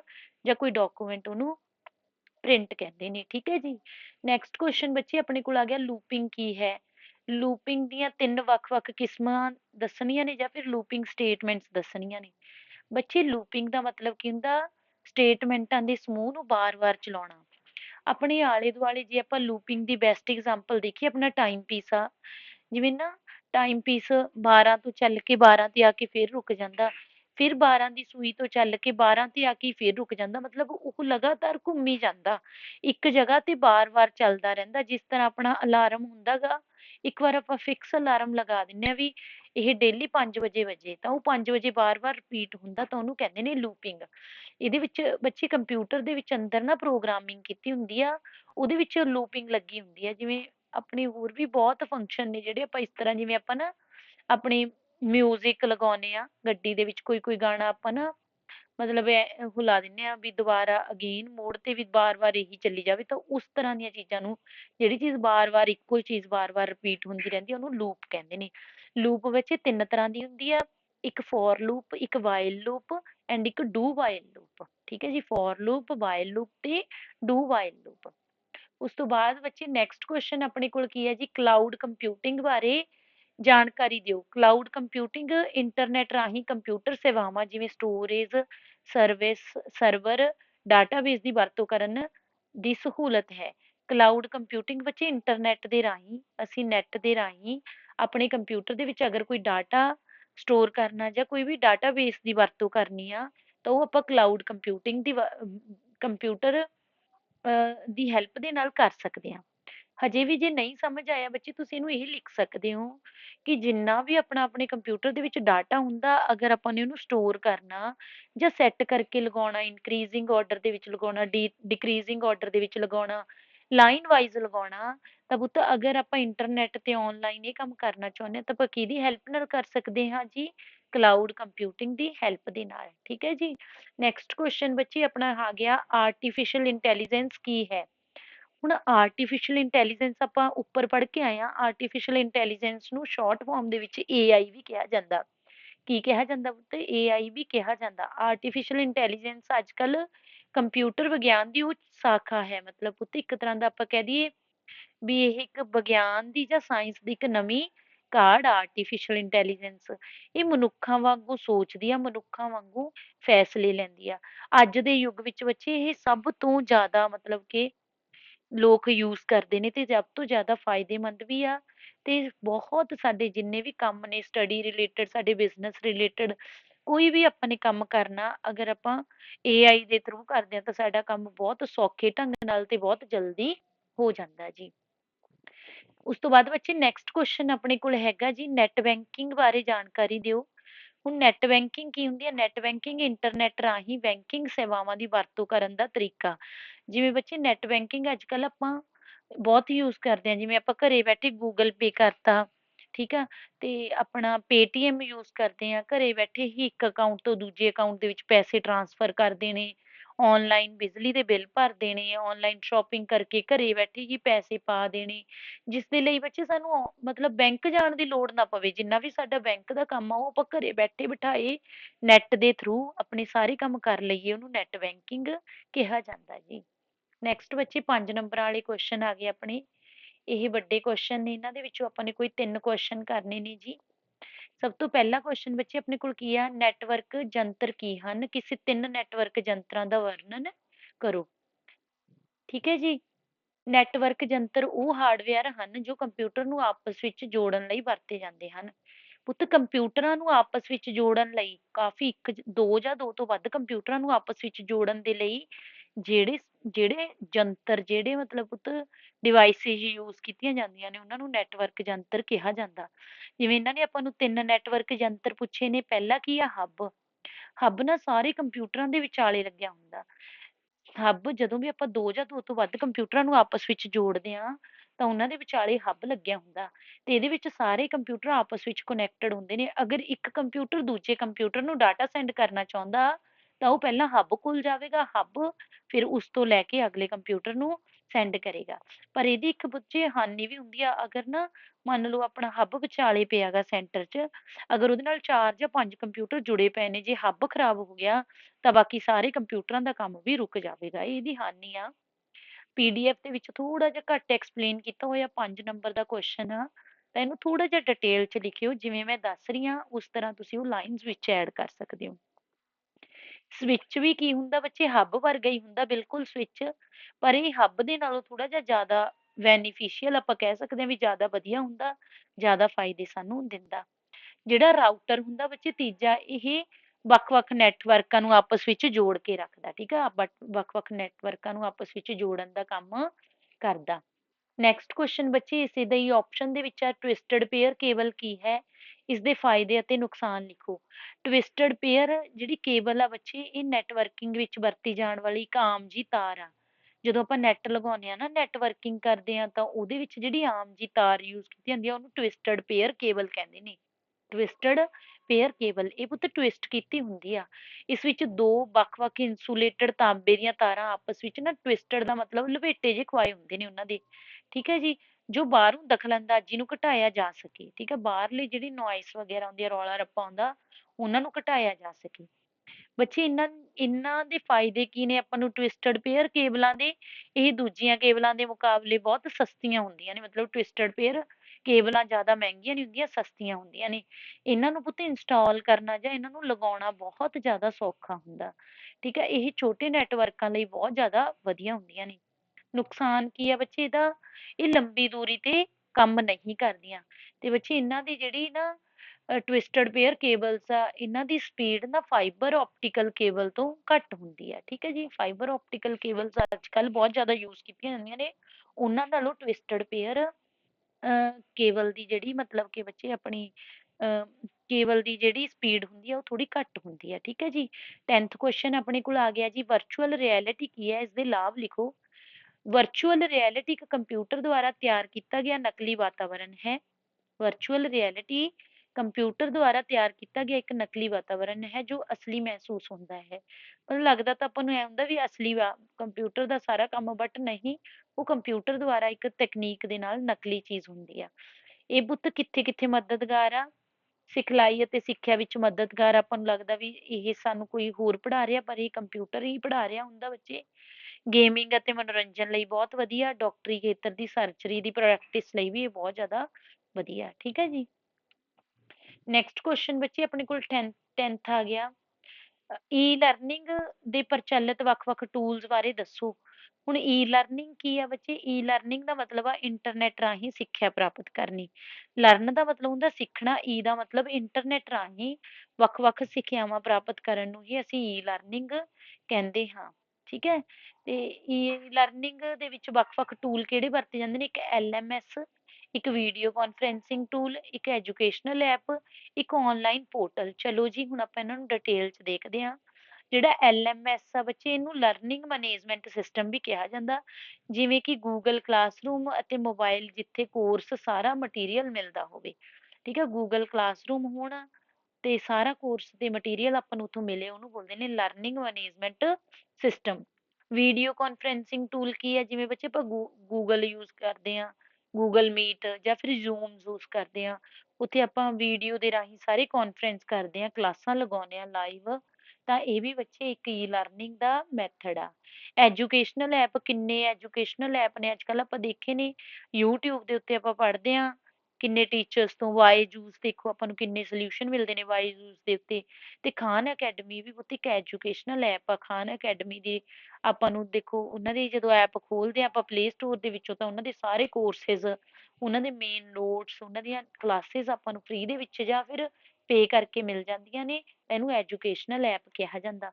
ਜਾਂ ਕੋਈ ਡਾਕੂਮੈਂਟ ਉਹਨੂੰ ਪ੍ਰਿੰਟ ਕਹਿੰਦੇ ਨੇ, ਠੀਕ ਹੈ ਜੀ? ਨੈਕਸਟ ਕੁਐਸਚਨ ਬੱਚੇ ਆਪਣੇ ਕੋਲ ਆ ਗਿਆ ਲੂਪਿੰਗ ਕੀ ਹੈ? ਲੂਪਿੰਗ ਦੀਆਂ ਤਿੰਨ ਵੱਖ-ਵੱਖ ਕਿਸਮਾਂ ਦੱਸਣੀਆਂ ਨੇ ਜਾਂ ਫਿਰ ਲੂਪਿੰਗ ਸਟੇਟਮੈਂਟਸ ਦੱਸਣੀਆਂ ਨੇ। ਬੱਚੇ ਲੂਪਿੰਗ ਦਾ ਮਤਲਬ ਕੀ ਹੁੰਦਾ? ਸਟੇਟਮੈਂਟਾਂ ਦੇ ਸਮੂਹ ਨੂੰ ਬਾਰ ਵਾਰ ਚਲਾਉਣਾ। ਆਪਣੇ ਆਲੇ ਦੁਆਲੇ ਜੇ ਆਪਾਂ ਲੂਪਿੰਗ ਦੀ ਬੈਸਟ ਐਗਜ਼ਾਮਪਲ ਦੇਖੀਏ, ਆਪਣਾ ਟਾਈਮ ਪੀਸ ਆ। ਜਿਵੇਂ ਨਾ ਟਾਈਮ ਪੀਸ 12 ਤੋਂ ਚੱਲ ਕੇ 12 ਤੇ ਆ ਕੇ ਫਿਰ ਰੁਕ ਜਾਂਦਾ। ਫਿਰ 12 ਦੀ ਸੂਈ ਤੋਂ ਚੱਲ ਕੇ 12 ਤੇ ਆ ਕੇ ਫਿਰ ਰੁਕ ਜਾਂਦਾ। ਮਤਲਬ ਉਹ ਲਗਾਤਾਰ ਘੁੰਮੀ ਜਾਂਦਾ। ਇੱਕ ਜਗ੍ਹਾ ਤੇ ਵਾਰ ਵਾਰ ਚੱਲਦਾ ਰਹਿੰਦਾ। ਜਿਸ ਤਰ੍ਹਾਂ ਆਪਣਾ ਅਲਾਰਮ ਹੁੰਦਾ ਗਾ ਇੱਕ ਵਾਰ ਆਪਾਂ ਫਿਕਸ ਅਲਾਰਮ ਲਗਾ ਦਿੰਨੇ ਆ ਵੀ ਇਹ ਡੇਲੀ 5 ਵਜੇ ਵੱਜੇ, ਤਾਂ ਉਹ ਪੰਜ ਵਜੇ ਬਾਰ ਵਾਰ ਰਿਪੀਟ ਹੁੰਦਾ ਤਾਂ ਉਹਨੂੰ ਕਹਿੰਦੇ ਨੇ ਲੂਪਿੰਗ ਇਹਦੇ ਵਿੱਚ ਬੱਚੇ ਕੰਪਿਊਟਰ ਦੇ ਵਿੱਚ ਅੰਦਰ ਨਾ ਪ੍ਰੋਗਰਾਮਿੰਗ ਕੀਤੀ ਹੁੰਦੀ ਆ, ਉਹਦੇ ਵਿੱਚ ਲੂਪਿੰਗ ਲੱਗੀ ਹੁੰਦੀ ਆ, ਜਿਵੇਂ ਆਪਣੇ ਹੋਰ ਵੀ ਬਹੁਤ ਫੰਕਸ਼ਨ ਨੇ ਜਿਹੜੇ ਆਪਾਂ ਇਸ ਤਰ੍ਹਾਂ ਜਿਵੇਂ ਆਪਾਂ ਨਾ ਆਪਣੇ ਮਿਊਜ਼ਿਕ ਲਗਾਉਂਦੇ ਆ ਗੱਡੀ ਦੇ ਵਿੱਚ ਕੋਈ ਕੋਈ ਗਾਣਾ ਆਪਾਂ ਨਾ ਮਤਲਬ ਐ ਉਹ ਦਿੰਨੇ ਆ ਵੀ ਦੁਬਾਰਾ ਅਗੇਨ ਮੋੜ ਤੇ ਵੀ ਬਾਰ-ਬਾਰ ਇਹੀ ਚੱਲੀ ਜਾਵੇ ਤਾਂ ਉਸ ਤਰ੍ਹਾਂ ਦੀਆਂ ਚੀਜ਼ਾਂ ਨੂੰ ਜਿਹੜੀ ਚੀਜ਼ ਬਾਰ-ਬਾਰ ਇੱਕੋ ਹੀ ਚੀਜ਼ ਬਾਰ-ਬਾਰ ਰਿਪੀਟ ਹੁੰਦੀ ਰਹਿੰਦੀ ਆ, ਉਹਨੂੰ ਲੂਪ ਕਹਿੰਦੇ ਨੇ। ਲੂਪ ਵਿੱਚ ਤਿੰਨ ਤਰ੍ਹਾਂ ਦੀ ਹੁੰਦੀ ਆ, ਇੱਕ ਫੋਰ ਲੂਪ ਇੱਕ ਵਾਈਲ ਲੂਪ ਐਂਡ ਇੱਕ ਡੂ ਵਾਈਲ ਲੂਪ ਠੀਕ ਹੈ ਜੀ? ਫੋਰ ਲੂਪ ਵਾਈਲ ਲੂਪ ਤੇ ਡੂ ਵਾਈਲ ਲੂਪ ਉਸ ਤੋਂ ਬਾਅਦ ਬੱਚੇ ਨੈਕਸਟ ਕੁਐਸਚਨ ਆਪਣੇ ਕੋਲ ਕੀ ਹੈ ਜੀ? ਕਲਾਊਡ ਕੰਪਿਊਟਿੰਗ ਬਾਰੇ ਜਾਣਕਾਰੀ ਦਿਓ। ਕਲਾਊਡ ਕੰਪਿਊਟਿੰਗ ਇੰਟਰਨੈਟ ਰਾਹੀਂ ਕੰਪਿਊਟਰ ਸੇਵਾਵਾਂ ਜਿਵੇਂ ਸਟੋਰੇਜ ਸਰਵਿਸ ਸਰਵਰ ਡਾਟਾਬੇਸ ਦੀ ਵਰਤੋਂ ਕਰਨ ਦੀ ਸਹੂਲਤ ਹੈ। ਕਲਾਊਡ ਕੰਪਿਊਟਿੰਗ ਵਿੱਚ ਇੰਟਰਨੈਟ ਦੇ ਰਾਹੀਂ, ਅਸੀਂ ਨੈਟ ਦੇ ਰਾਹੀਂ ਆਪਣੇ ਕੰਪਿਊਟਰ ਦੇ ਵਿੱਚ ਅਗਰ ਕੋਈ ਡਾਟਾ ਸਟੋਰ ਕਰਨਾ ਜਾਂ ਕੋਈ ਵੀ ਡਾਟਾਬੇਸ ਦੀ ਵਰਤੋਂ ਕਰਨੀ ਆ, ਤਾਂ ਉਹ ਆਪਾਂ ਕਲਾਊਡ ਕੰਪਿਊਟਿੰਗ ਦੀ ਕੰਪਿਊਟਰ ਦੀ ਹੈਲਪ ਦੇ ਨਾਲ ਕਰ ਸਕਦੇ ਹਾਂ ਹਜੇ ਵੀ ਜੇ ਨਹੀਂ ਸਮਝ ਆਇਆ ਬੱਚੇ, ਤੁਸੀਂ ਇਹਨੂੰ ਇਹ ਲਿਖ ਸਕਦੇ ਹੋ ਕਿ ਜਿੰਨਾ ਵੀ ਆਪਣਾ ਆਪਣੇ ਕੰਪਿਊਟਰ ਦੇ ਵਿੱਚ ਡਾਟਾ ਹੁੰਦਾ, ਅਗਰ ਆਪਾਂ ਨੇ ਉਹਨੂੰ ਸਟੋਰ ਕਰਨਾ ਜਾਂ ਸੈੱਟ ਕਰਕੇ ਲਗਾਉਣਾ ਇਨਕਰੀਜ਼ਿੰਗ ਆਰਡਰ ਦੇ ਵਿੱਚ ਲਗਾਉਣਾ ਡਿਕਰੀਜ਼ਿੰਗ ਆਰਡਰ ਦੇ ਵਿੱਚ ਲਗਾਉਣਾ ਲਾਈਨ ਵਾਈਜ਼ ਲਗਾਉਣਾ, ਤਾਂ ਪੁੱਤ ਅਗਰ ਆਪਾਂ ਇੰਟਰਨੈਟ ਤੇ ਆਨਲਾਈਨ ਇਹ ਕੰਮ ਕਰਨਾ ਚਾਹੁੰਦੇ ਹਾਂ, ਤਾਂ ਆਪਾਂ ਕਿਹਦੀ ਹੈਲਪ ਨਾਲ ਕਰ ਸਕਦੇ ਹਾਂ ਜੀ? ਕਲਾਊਡ ਕੰਪਿਊਟਿੰਗ ਦੀ ਹੈਲਪ ਦੇ ਨਾਲ, ਠੀਕ ਹੈ ਜੀ? ਨੈਕਸਟ ਕੁਐਸਚਨ ਬੱਚੇ ਆਪਣਾ ਆ ਗਿਆ ਆਰਟੀਫੀਸ਼ੀਅਲ ਇੰਟੈਲੀਜੈਂਸ ਕੀ ਹੈ? ਹੁਣ ਆਰਟੀਫੀਸ਼ੀਅਲ ਇੰਟੈਲੀਜੈਂਸ ਆਪਾਂ ਉੱਪਰ ਪੜ੍ਹ ਕੇ ਆਏ ਹਾਂ ਆਰਟੀਫੀਸ਼ੀਅਲ ਇੰਟੈਲੀਜੈਂਸ ਨੂੰ ਸ਼ਾਰਟ ਫਾਰਮ ਦੇ ਵਿੱਚ AI ਵੀ ਕਿਹਾ ਜਾਂਦਾ। ਕੀ ਕਿਹਾ ਜਾਂਦਾ ਪੁੱਤ? AI ਵੀ ਕਿਹਾ ਜਾਂਦਾ। ਆਰਟੀਫੀਸ਼ੀਅਲ ਇੰਟੈਲੀਜੈਂਸ ਅੱਜ ਕੱਲ ਕੰਪਿਊਟਰ ਵਿਗਿਆਨ ਦੀ ਉੱਚ ਸ਼ਾਖਾ ਹੈ। ਮਤਲਬ ਪੁੱਤ ਇੱਕ ਤਰ੍ਹਾਂ ਦਾ ਆਪਾਂ ਕਹਿ ਦਈਏ ਵੀ ਇਹ ਇੱਕ ਵਿਗਿਆਨ ਦੀ ਜਾਂ ਸਾਇੰਸ ਦੀ ਇੱਕ ਨਵੀਂ ਕਾਢ ਆਰਟੀਫੀਸ਼ੀਅਲ ਇੰਟੈਲੀਜੈਂਸ ਇਹ ਮਨੁੱਖਾਂ ਵਾਂਗੂੰ ਸੋਚਦੀ ਆ, ਮਨੁੱਖਾਂ ਵਾਂਗੂੰ ਫੈਸਲੇ ਲੈਂਦੀ ਆ। ਅੱਜ ਦੇ ਯੁੱਗ ਵਿੱਚ ਬੱਚੇ ਇਹ ਸਭ ਤੋਂ ਜ਼ਿਆਦਾ ਮਤਲਬ ਕਿ ਲੋਕ ਯੂਜ਼ ਕਰਦੇ ਨੇ ਤੇ ਸਭ ਤੋਂ ਜ਼ਿਆਦਾ ਫਾਇਦੇਮੰਦ ਵੀ ਆ ਤੇ ਬਹੁਤ ਸਾਡੇ ਜਿੰਨੇ ਵੀ ਕੰਮ ਨੇ ਸਟੱਡੀ ਰਿਲੇਟਡ ਸਾਡੇ ਬਿਜ਼ਨਸ ਰਿਲੇਟਡ ਕੋਈ ਵੀ ਆਪਾਂ ਨੇ ਕੰਮ ਕਰਨਾ, ਅਗਰ ਆਪਾਂ AI ਦੇ ਥਰੂ ਕਰਦੇ ਹਾਂ ਤਾਂ ਸਾਡਾ ਕੰਮ ਬਹੁਤ ਸੌਖੇ ਢੰਗ ਨਾਲ ਤੇ ਬਹੁਤ ਜਲਦੀ ਹੋ ਜਾਂਦਾ ਜੀ। ਉਸ ਤੋਂ ਬਾਅਦ ਬੱਚੇ ਨੈਕਸਟ ਕੁਐਸਚਨ ਆਪਣੇ ਕੋਲ ਹੈਗਾ ਜੀ ਨੈਟ ਬੈਂਕਿੰਗ ਬਾਰੇ ਜਾਣਕਾਰੀ ਦਿਓ। ਹੁਣ ਨੈੱਟ ਬੈਂਕਿੰਗ ਕੀ ਹੁੰਦੀ ਹੈ? ਨੈੱਟ ਬੈਂਕਿੰਗ ਇੰਟਰਨੈਟ ਰਾਹੀਂ ਬੈਂਕਿੰਗ ਸੇਵਾਵਾਂ ਦੀ ਵਰਤੋਂ ਕਰਨ ਦਾ ਤਰੀਕਾ। ਜਿਵੇਂ ਬੱਚੇ ਨੈੱਟ ਬੈਂਕਿੰਗ ਅੱਜ ਕੱਲ ਆਪਾਂ ਬਹੁਤ ਯੂਜ਼ ਕਰਦੇ ਹਾਂ। ਜਿਵੇਂ ਆਪਾਂ ਘਰੇ ਬੈਠੇ ਗੂਗਲ ਪੇ ਕਰਤਾ, ਠੀਕ ਆ? ਤੇ ਆਪਣਾ ਪੇਟੀਐਮ ਯੂਜ਼ ਕਰਦੇ ਆ ਘਰੇ ਬੈਠੇ ਹੀ ਇੱਕ ਅਕਾਊਂਟ ਤੋਂ ਦੂਜੇ ਅਕਾਊਂਟ ਦੇ ਵਿੱਚ ਪੈਸੇ ਟ੍ਰਾਂਸਫਰ ਕਰ ਦੇਣੇ ਆਨਲਾਈਨ ਬਿਜਲੀ ਦੇ ਬਿੱਲ ਭਰ ਦੇਣੇ ਆਨਲਾਈਨ ਸ਼ਾਪਿੰਗ ਕਰਕੇ ਘਰੇ ਬੈਠੇ ਹੀ ਪੈਸੇ ਪਾ ਦੇਣੇ, ਜਿਸ ਦੇ ਲਈ ਬੱਚੇ ਸਾਨੂੰ ਮਤਲਬ ਬੈਂਕ ਜਾਣ ਦੀ ਲੋੜ ਨਾ ਪਵੇ, ਜਿੰਨਾ ਵੀ ਸਾਡਾ ਬੈਂਕ ਦਾ ਕੰਮ ਆ, ਉਹ ਆਪਾਂ ਘਰੇ ਬੈਠੇ ਬਿਠਾਏ ਨੈਟ ਦੇ ਥਰੂ ਆਪਣੇ ਸਾਰੇ ਕੰਮ ਕਰ ਲਈਏ, ਉਹਨੂੰ ਨੈਟ ਬੈਂਕਿੰਗ ਕਿਹਾ ਜਾਂਦਾ ਜੀ। ਨੈਕਸਟ ਬੱਚੇ ਪੰਜ ਨੰਬਰ ਵਾਲੇ ਕੁਐਸਚਨ ਆ ਗਏ ਆਪਣੇ, ਇਹ ਵੱਡੇ ਕੁਐਸਚਨ ਨੇ, ਇਹਨਾਂ ਦੇ ਵਿੱਚੋਂ ਆਪਾਂ ਨੇ ਕੋਈ ਤਿੰਨ ਕੁਐਸਚਨ ਕਰਨੇ ਨੇ ਜੀ। ਸਭ ਤੋਂ ਪਹਿਲਾ ਕੁਐਸਚਨ ਬੱਚੇ ਆਪਣੇ ਕੋਲ ਕੀ ਆ? ਨੈਟਵਰਕ ਜੰਤਰ ਕੀ ਹਨ? ਕਿਸੇ ਤਿੰਨ ਨੈਟਵਰਕ ਜੰਤਰਾਂ ਦਾ ਵਰਣਨ ਕਰੋ। ਠੀਕ ਹੈ ਜੀ? ਨੈਟਵਰਕ ਜੰਤਰ ਉਹ ਹਾਰਡਵੇਅਰ ਹਨ ਜੋ ਕੰਪਿਊਟਰ ਨੂੰ ਆਪਸ ਵਿੱਚ ਜੋੜਨ ਲਈ ਵਰਤੇ ਜਾਂਦੇ ਹਨ। ਪੁੱਤ ਕੰਪਿਊਟਰਾਂ ਨੂੰ ਆਪਸ ਵਿੱਚ ਜੋੜਨ ਲਈ ਕਾਫੀ ਇੱਕ ਦੋ ਜਾਂ ਦੋ ਤੋਂ ਵੱਧ ਕੰਪਿਊਟਰਾਂ ਨੂੰ ਆਪਸ ਵਿੱਚ ਜੋੜਨ ਦੇ ਲਈ ਜਿਹੜੇ ਜਿਹੜੇ ਜੰਤਰ, ਜਿਹੜੇ ਮਤਲਬ ਪੁੱਤ ਡਿਵਾਈਸਿਸ ਯੂਜ਼ ਕੀਤੀਆਂ ਜਾਂਦੀਆਂ ਨੇ, ਉਹਨਾਂ ਨੂੰ ਨੈਟਵਰਕ ਜੰਤਰ ਕਿਹਾ ਜਾਂਦਾ। ਜਿਵੇਂ ਇਹਨਾਂ ਨੇ ਆਪਾਂ ਨੂੰ ਤਿੰਨ ਨੈਟਵਰਕ ਜੰਤਰ ਪੁੱਛੇ ਨੇ, ਪਹਿਲਾ ਕੀ ਆ? ਹੱਬ ਹੱਬ ਨਾ ਸਾਰੇ ਕੰਪਿਊਟਰਾਂ ਦੇ ਵਿਚਾਲੇ ਲੱਗਿਆ ਹੁੰਦਾ। ਹੱਬ ਜਦੋਂ ਵੀ ਆਪਾਂ ਦੋ ਜਾਂ ਦੋ ਤੋਂ ਵੱਧ ਕੰਪਿਊਟਰਾਂ ਨੂੰ ਆਪਸ ਵਿੱਚ ਜੋੜਦੇ ਹਾਂ, ਤਾਂ ਉਹਨਾਂ ਦੇ ਵਿਚਾਲੇ ਹੱਬ ਲੱਗਿਆ ਹੁੰਦਾ। ਤੇ ਇਹਦੇ ਵਿੱਚ ਸਾਰੇ ਕੰਪਿਊਟਰ ਆਪਸ ਵਿੱਚ ਕਨੈਕਟਡ ਹੁੰਦੇ ਨੇ। ਅਗਰ ਇੱਕ ਕੰਪਿਊਟਰ ਦੂਜੇ ਕੰਪਿਊਟਰ ਨੂੰ ਡਾਟਾ ਸੈਂਡ ਕਰਨਾ ਚਾਹੁੰਦਾ ਤਾਂ ਉਹ ਪਹਿਲਾਂ ਹੱਬ ਕੋਲ ਜਾਵੇਗਾ ਹੱਬ ਫਿਰ ਉਸ ਤੋਂ ਲੈ ਕੇ ਅਗਲੇ ਕੰਪਿਊਟਰ ਨੂੰ ਸੈਂਡ ਕਰੇਗਾ। ਪਰ ਇਹਦੀ ਇੱਕ ਬੱਚੇ ਹਾਨੀ ਵੀ ਹੁੰਦੀ ਆ, ਅਗਰ ਨਾ ਮੰਨ ਲਓ ਆਪਣਾ ਹੱਬ ਵਿਚਾਲੇ ਪਿਆ ਗਾ ਸੈਂਟਰ 'ਚ, ਅਗਰ ਉਹਦੇ ਨਾਲ ਚਾਰ ਜਾਂ ਪੰਜ ਕੰਪਿਊਟਰ ਜੁੜੇ ਪਏ ਨੇ, ਜੇ ਹੱਬ ਖਰਾਬ ਹੋ ਗਿਆ, ਤਾਂ ਬਾਕੀ ਸਾਰੇ ਕੰਪਿਊਟਰਾਂ ਦਾ ਕੰਮ ਵੀ ਰੁਕ ਜਾਵੇਗਾ, ਇਹ ਇਹਦੀ ਹਾਨੀ ਆ। ਪੀਡੀਐਫ ਦੇ ਵਿੱਚ ਥੋੜਾ ਜਿਹਾ ਘੱਟ ਐਕਸਪਲੇਨ ਕੀਤਾ ਹੋਇਆ 5 ਨੰਬਰ ਦਾ ਕੁਐਸਚਨ ਆ, ਤਾਂ ਇਹਨੂੰ ਥੋੜਾ ਜਿਹਾ ਡਿਟੇਲ 'ਚ ਲਿਖਿਓ, ਜਿਵੇਂ ਮੈਂ ਦੱਸ ਰਹੀ ਹਾਂ, ਉਸ ਤਰ੍ਹਾਂ ਤੁਸੀਂ ਉਹ ਲਾਈਨਸ ਵਿੱਚ ਐਡ ਕਰ ਸਕਦੇ ਹੋ। ਸਵਿੱਚ ਵੀ ਕੀ ਹੁੰਦਾ ਬੱਚੇ? ਹੱਬ ਵਰਗਾ ਹੀ ਹੁੰਦਾ, ਬਿਲਕੁਲ ਸਵਿੱਚ ਪਰ ਇਹ ਹੱਬ ਦੇ ਨਾਲੋਂ ਥੋੜਾ ਜਿਹਾ ਜ਼ਿਆਦਾ ਬੈਨੀਫੀਸ਼ੀਅਲ ਆਪਾਂ ਕਹਿ ਸਕਦੇ ਹਾਂ ਵੀ ਜ਼ਿਆਦਾ ਵਧੀਆ ਹੁੰਦਾ, ਜ਼ਿਆਦਾ ਫਾਇਦੇ ਸਾਨੂੰ ਦਿੰਦਾ। ਜਿਹੜਾ ਰਾਊਟਰ ਹੁੰਦਾ ਬੱਚੇ, ਤੀਜਾ ਇਹ ਵੱਖ-ਵੱਖ ਨੈਟਵਰਕਾਂ ਨੂੰ ਆਪਸ ਵਿੱਚ ਜੋੜ ਕੇ ਰੱਖਦਾ, ਠੀਕ ਆ? ਬਟ ਵੱਖ-ਵੱਖ ਨੈਟਵਰਕਾਂ ਨੂੰ ਆਪਸ ਵਿੱਚ ਜੋੜਨ ਦਾ ਕੰਮ ਕਰਦਾ। ਨੈਕਸਟ ਕੁਐਸਚਨ ਬੱਚੇ, ਇਸੇ ਦਾ ਹੀ ਆਪਸ਼ਨ ਦੇ ਵਿੱਚ ਆ ਟਵਿਸਟਡ ਪੇਅਰ ਕੇਬਲ ਕੀ ਹੈ? ਇਸ ਦੇ ਫਾਇਦੇ ਅਤੇ ਨੁਕਸਾਨ ਲਿਖੋ। ਟਵਿਸਟਡ ਪੇਅਰ ਜਿਹੜੀ ਕੇਬਲ ਆ ਬੱਚੇ, ਇਹ ਨੈਟਵਰਕਿੰਗ ਵਿੱਚ ਵਰਤੀ ਜਾਣ ਵਾਲੀ ਇੱਕ ਆਮ ਜੀ ਤਾਰ ਆ। ਜਦੋਂ ਆਪਾਂ ਨੈਟ ਲਗਾਉਂਦੇ ਆ ਨਾ ਨੈਟਵਰਕਿੰਗ ਕਰਦੇ ਆ ਤਾਂ ਉਹਦੇ ਵਿੱਚ ਜਿਹੜੀ ਆਮ ਜੀ ਤਾਰ ਯੂਜ਼ ਕੀਤੀ ਜਾਂਦੀ ਆ, ਉਹਨੂੰ ਟਵਿਸਟਡ ਪੇਅਰ ਕੇਬਲ ਕਹਿੰਦੇ ਨੇ। ਟਵਿਸਟਡ ਪੇਅਰ ਕੇਬਲ ਇਹ ਪੁੱਤ ਟਵਿਸਟ ਕੀਤੀ ਹੁੰਦੀ ਆ। ਇਸ ਵਿੱਚ ਦੋ ਵੱਖ-ਵੱਖ ਇਨਸੂਲੇਟਡ ਤਾਂਬੇ ਦੀਆਂ ਤਾਰਾਂ ਆਪਸ ਵਿੱਚ ਨਾ ਟਵਿਸਟਡ ਦਾ ਮਤਲਬ ਲਪੇਟੇ ਜਿਹੇ ਖਵਾਏ ਹੁੰਦੇ ਨੇ ਉਹਨਾਂ ਦੇ। ਠੀਕ ਹੈ ਜੀ, ਜੋ ਬਾਹਰੋਂ ਦਖਲਅੰਦਾਜ਼ੀ ਨੂੰ ਘਟਾਇਆ ਜਾ ਸਕੇ, ਠੀਕ ਹੈ, ਬਾਹਰਲੇ ਜਿਹੜੀ ਨੋਇਸ ਵਗੈਰਾ ਹੁੰਦੀ ਹੈ, ਰੌਲਾ ਰੱਪਾ ਹੁੰਦਾ, ਉਹਨਾਂ ਨੂੰ ਘਟਾਇਆ ਜਾ ਸਕੇ। ਬੱਚੇ ਇਹਨਾਂ ਇਹਨਾਂ ਦੇ ਫਾਇਦੇ ਕੀ ਨੇ? ਆਪਾਂ ਨੂੰ ਟਵਿਸਟਡ ਪੇਅਰ ਕੇਬਲਾਂ ਦੇ, ਇਹ ਦੂਜੀਆਂ ਕੇਬਲਾਂ ਦੇ ਮੁਕਾਬਲੇ ਬਹੁਤ ਸਸਤੀਆਂ ਹੁੰਦੀਆਂ ਨੇ, ਮਤਲਬ ਟਵਿਸਟਡ ਪੇਅਰ ਕੇਬਲਾਂ ਜ਼ਿਆਦਾ ਮਹਿੰਗੀਆਂ ਨਹੀਂ ਹੁੰਦੀਆਂ, ਸਸਤੀਆਂ ਹੁੰਦੀਆਂ ਨੇ। ਇਹਨਾਂ ਨੂੰ ਪੁੱਤ ਇੰਸਟਾਲ ਕਰਨਾ ਜਾਂ ਇਹਨਾਂ ਨੂੰ ਲਗਾਉਣਾ ਬਹੁਤ ਜ਼ਿਆਦਾ ਸੌਖਾ ਹੁੰਦਾ। ਠੀਕ ਹੈ, ਇਹ ਛੋਟੇ ਨੈਟਵਰਕਾਂ ਲਈ ਬਹੁਤ ਜ਼ਿਆਦਾ ਵਧੀਆ ਹੁੰਦੀਆਂ ਨੇ। ਨੁਕਸਾਨ ਕੀ ਆ ਬੱਚੇ ਇਹਦਾ, ਇਹ ਲੰਬੀ ਦੂਰੀ ਤੇ ਕੰਮ ਨਹੀਂ ਕਰਦੀਆਂ। ਤੇ ਬੱਚੇ ਇਹਨਾਂ ਦੀ ਜਿਹੜੀ ਨਾ ਟਵਿਸਟਡ ਪੇਅਰ ਕੇਬਲਸ ਆ, ਇਹਨਾਂ ਦੀ ਸਪੀਡ ਨਾ ਫਾਈਬਰ ਆਪਟੀਕਲ ਕੇਬਲ ਤੋਂ ਘੱਟ ਹੁੰਦੀ ਹੈ ਠੀਕ ਹੈ ਜੀ? ਫਾਈਬਰ ਆਪਟੀਕਲ ਕੇਬਲਸ ਅੱਜ ਕੱਲ ਬਹੁਤ ਜ਼ਿਆਦਾ ਯੂਜ਼ ਕੀਤੀਆਂ ਜਾਂਦੀਆਂ ਨੇ। ਉਹਨਾਂ ਨਾਲੋਂ ਟਵਿਸਟਡ ਪੇਅਰ ਕੇਬਲ ਦੀ ਜਿਹੜੀ ਮਤਲਬ ਕਿ ਬੱਚੇ ਆਪਣੀ ਕੇਬਲ ਦੀ ਜਿਹੜੀ ਸਪੀਡ ਹੁੰਦੀ ਆ, ਉਹ ਥੋੜੀ ਘੱਟ ਹੁੰਦੀ ਹੈ ਠੀਕ ਹੈ ਜੀ? 10th ਕੁਐਸਚਨ ਆਪਣੇ ਕੋਲ ਆ ਗਿਆ ਜੀ। ਵਰਚੁਅਲ ਰਿਐਲਿਟੀ ਕੀ ਹੈ? ਇਸ ਦੇ ਲਾਭ ਲਿਖੋ। ਵਰਚੁਅਲ ਰਿਐਲਿਟੀ ਇੱਕ ਕੰਪਿਊਟਰ ਦੁਆਰਾ ਤਿਆਰ ਕੀਤਾ ਗਿਆ ਨਕਲੀ ਵਾਤਾਵਰਣ ਹੈ। ਵਰਚੁਅਲ ਰਿਐਲਿਟੀ ਕੰਪਿਊਟਰ ਦੁਆਰਾ ਤਿਆਰ ਕੀਤਾ ਗਿਆ ਇੱਕ ਨਕਲੀ ਵਾਤਾਵਰਣ ਹੈ, ਜੋ ਅਸਲੀ ਮਹਿਸੂਸ ਹੁੰਦਾ ਹੈ। ਮਤਲਬ ਲੱਗਦਾ ਤਾਂ ਆਪਾਂ ਨੂੰ ਐ ਹੁੰਦਾ ਵੀ ਅਸਲੀ ਵਾ ਕੰਪਿਊਟਰ ਦਾ ਸਾਰਾ ਕੰਮ ਬਟ ਨਹੀਂ, ਉਹ ਕੰਪਿਊਟਰ ਦੁਆਰਾ ਇੱਕ ਤਕਨੀਕ ਦੇ ਨਾਲ ਨਕਲੀ ਚੀਜ਼ ਹੁੰਦੀ ਆ। ਇਹ ਬੁੱਤ ਕਿੱਥੇ ਕਿੱਥੇ ਮਦਦਗਾਰ ਆ? ਸਿਖਲਾਈ ਅਤੇ ਸਿੱਖਿਆ ਵਿੱਚ ਮਦਦਗਾਰ ਆਪਾਂ ਨੂੰ ਲੱਗਦਾ ਵੀ ਇਹ ਸਾਨੂੰ ਕੋਈ ਹੋਰ ਪੜ੍ਹਾ ਰਿਹਾ, ਪਰ ਇਹ ਕੰਪਿਊਟਰ ਹੀ ਪੜ੍ਹਾ ਰਿਹਾ ਹੁੰਦਾ ਬੱਚੇ। ਗੇਮਿੰਗ ਅਤੇ ਮਨੋਰੰਜਨ ਲਈ ਬਹੁਤ ਵਧੀਆ, ਡਾਕਟਰੀ ਖੇਤਰ ਦੀ ਸਰਜਰੀ ਦੀ ਪ੍ਰੈਕਟਿਸ ਲਈ ਵੀ ਇਹ ਬਹੁਤ ਜ਼ਿਆਦਾ ਵਧੀਆ, ਠੀਕ ਹੈ ਜੀ। ਨੈਕਸਟ ਕੁਐਸਚਨ ਬੱਚੇ, ਆਪਣੇ ਕੋਲ 10th ਆ ਗਿਆ। ਈ ਲਰਨਿੰਗ ਦੇ ਪ੍ਰਚਲਿਤ ਵੱਖ-ਵੱਖ ਟੂਲਸ ਬਾਰੇ ਦੱਸੋ। ਹੁਣ ਈ ਲਰਨਿੰਗ ਕੀ ਆ ਬੱਚੇ? ਈ ਲਰਨਿੰਗ ਦਾ ਮਤਲਬ ਆ ਇੰਟਰਨੈਟ ਰਾਹੀਂ ਸਿੱਖਿਆ ਪ੍ਰਾਪਤ ਕਰਨੀ। ਲਰਨ ਦਾ ਮਤਲਬ ਹੁੰਦਾ ਸਿੱਖਣਾ ਈ ਦਾ ਮਤਲਬ ਇੰਟਰਨੈਟ ਰਾਹੀਂ ਵੱਖ-ਵੱਖ ਸਿੱਖਿਆਵਾਂ ਪ੍ਰਾਪਤ ਕਰਨ ਨੂੰ ਹੀ ਅਸੀਂ ਈ ਲਰਨਿੰਗ ਕਹਿੰਦੇ ਹਾਂ। ਠੀਕ ਹੈ? ਤੇ ਈ ਲਰਨਿੰਗ ਦੇ ਵਿੱਚ ਵੱਖ-ਵੱਖ ਟੂਲ ਕਿਹੜੇ ਵਰਤੇ ਜਾਂਦੇ ਨੇ? ਇੱਕ ਐਲਐਮਐਸ ਇੱਕ ਵੀਡੀਓ ਕਾਨਫਰੈਂਸਿੰਗ ਟੂਲ ਇੱਕ ਐਜੂਕੇਸ਼ਨਲ ਐਪ ਇੱਕ ਆਨਲਾਈਨ ਪੋਰਟਲ ਚਲੋ ਜੀ, ਹੁਣ ਆਪਾਂ ਇਹਨਾਂ ਨੂੰ ਡਿਟੇਲ ਚ ਦੇਖਦੇ ਹਾਂ। ਜਿਹੜਾ ਐਲਐਮਐਸ ਆ ਬੱਚੇ, ਇਹਨੂੰ ਲਰਨਿੰਗ ਮੈਨੇਜਮੈਂਟ ਸਿਸਟਮ ਵੀ ਕਿਹਾ ਜਾਂਦਾ। ਜਿਵੇਂ ਕਿ ਗੂਗਲ ਕਲਾਸਰੂਮ ਅਤੇ ਮੋਬਾਈਲ ਜਿੱਥੇ ਕੋਰਸ ਸਾਰਾ ਮਟੀਰੀਅਲ ਮਿਲਦਾ ਹੋਵੇ। ਠੀਕ ਹੈ? ਗੂਗਲ ਕਲਾਸਰੂਮ ਹੋਣਾ ਤੇ ਸਾਰਾ ਕੋਰਸ ਦੇ ਮਟੀਰੀਅਲ ਆਪਾਂ ਨੂੰ ਉੱਥੋਂ ਮਿਲੇ, ਉਹਨੂੰ ਬੋਲਦੇ ਨੇ learning management system video conferencing tool ਕੀ ਹੈ? ਜਿਵੇਂ ਬੱਚੇ ਆਪਾਂ ਗੂਗਲ ਯੂਜ਼ ਕਰਦੇ ਆ ਗੂਗਲ ਮੀਟ ਜਾਂ ਫਿਰ ਜ਼ੂਮ ਯੂਜ਼ ਕਰਦੇ ਆ ਉੱਥੇ ਆਪਾਂ ਵੀਡੀਓ ਦੇ ਰਾਹੀਂ ਸਾਰੇ ਕਾਨਫਰੰਸ ਕਰਦੇ ਆ ਕਲਾਸਾਂ ਲਗਾਉਂਦੇ ਆ ਲਾਈਵ ਤਾਂ ਇਹ ਵੀ ਬੱਚੇ ਇੱਕ ਈ ਲਰਨਿੰਗ ਦਾ ਮੈਥਡ ਆ। ਐਜੂਕੇਸ਼ਨਲ ਐਪ ਕਿੰਨੇ ਐਜੂਕੇਸ਼ਨਲ ਐਪ ਨੇ? ਅੱਜ ਕੱਲ ਆਪਾਂ ਦੇਖੇ ਨੇ, YouTube ਦੇ ਉੱਤੇ ਆਪਾਂ ਪੜ੍ਹਦੇ ਆ ਕਿੰਨੇ ਟੀਚਰਸ ਤੋਂ ਵਾਈ ਜੂਸ ਦੇਖੋ, ਆਪਾਂ ਨੂੰ ਕਿੰਨੇ ਸੋਲੂਸ਼ਨ ਮਿਲਦੇ ਨੇ ਵਾਈ ਜੂਸ ਦੇ ਉੱਤੇ ਤੇ ਖਾਨ ਅਕੈਡਮੀ ਵੀ ਬਹੁਤ ਇੱਕ ਐਜੂਕੇਸ਼ਨਲ ਐਪ ਆ ਖਾਨ ਅਕੈਡਮੀ ਦੀ ਆਪਾਂ ਨੂੰ ਦੇਖੋ, ਉਹਨਾਂ ਦੀ ਜਦੋਂ ਐਪ ਖੋਲਦੇ ਆ ਆਪਾਂ ਪਲੇ ਸਟੋਰ ਦੇ ਵਿੱਚੋਂ ਤਾਂ ਉਹਨਾਂ ਦੇ ਸਾਰੇ ਕੋਰਸਿਸ ਉਹਨਾਂ ਦੇ ਮੇਨ ਨੋਟਸ ਉਹਨਾਂ ਦੀਆਂ ਕਲਾਸਿਸ ਆਪਾਂ ਨੂੰ ਫ੍ਰੀ ਦੇ ਵਿੱਚ ਜਾਂ ਫਿਰ ਪੇ ਕਰਕੇ ਮਿਲ ਜਾਂਦੀਆਂ ਨੇ, ਇਹਨੂੰ ਐਜੂਕੇਸ਼ਨਲ ਐਪ ਕਿਹਾ ਜਾਂਦਾ।